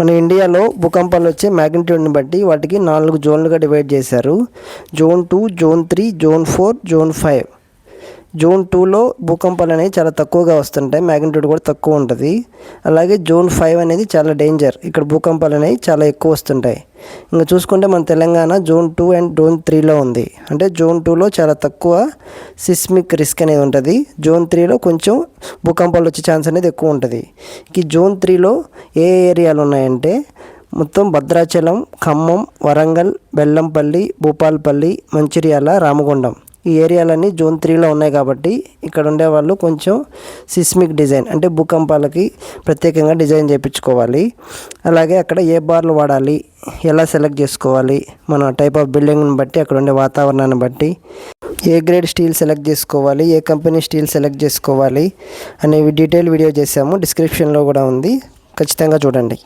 మన ఇండియాలో భూకంపాలు వచ్చే మ్యాగ్నిట్యూడ్ని బట్టి వాటికి నాలుగు జోన్లుగా డివైడ్ చేశారు. Zone two zone three zone four zone five zone టూలో భూకంపాలు అనేవి చాలా తక్కువగా వస్తుంటాయి. మ్యాగ్నిట్యూడ్ కూడా తక్కువ ఉంటుంది. అలాగే జోన్ ఫైవ్ అనేది చాలా డేంజర్ ఇక్కడ భూకంపాలు అనేవి చాలా ఎక్కువ వస్తుంటాయి. ఇంకా చూసుకుంటే మన Telangana zone two and zone త్రీలో ఉంది. అంటే జోన్ టూలో చాలా తక్కువ సిస్మిక్ రిస్క్ అనేది ఉంటుంది. జోన్ త్రీలో కొంచెం భూకంపాలు వచ్చే ఛాన్స్ అనేది ఎక్కువ ఉంటుంది. ఈ జోన్ త్రీలో ఏ ఏరియాలు ఉన్నాయంటే మొత్తం భద్రాచలం ఖమ్మం వరంగల్ బెల్లంపల్లి భూపాల్పల్లి మంచిర్యాల రామగుండం. ఈ ఏరియాలన్నీ జోన్ త్రీలో ఉన్నాయి కాబట్టి ఇక్కడ ఉండే వాళ్ళు కొంచెం సిస్మిక్ డిజైన్ అంటే భూకంపాలకి ప్రత్యేకంగా డిజైన్ చేయించుకోవాలి. అలాగే అక్కడ ఏ బార్లు వాడాలి ఎలా సెలెక్ట్ చేసుకోవాలి మన టైప్ ఆఫ్ బిల్డింగ్ని బట్టి అక్కడ ఉండే వాతావరణాన్ని బట్టి ఏ గ్రేడ్ స్టీల్ సెలెక్ట్ చేసుకోవాలి ఏ కంపెనీ స్టీల్ సెలెక్ట్ చేసుకోవాలి అనేవి డీటెయిల్ వీడియో చేసాము డిస్క్రిప్షన్లో కూడా ఉంది. ఖచ్చితంగా చూడండి.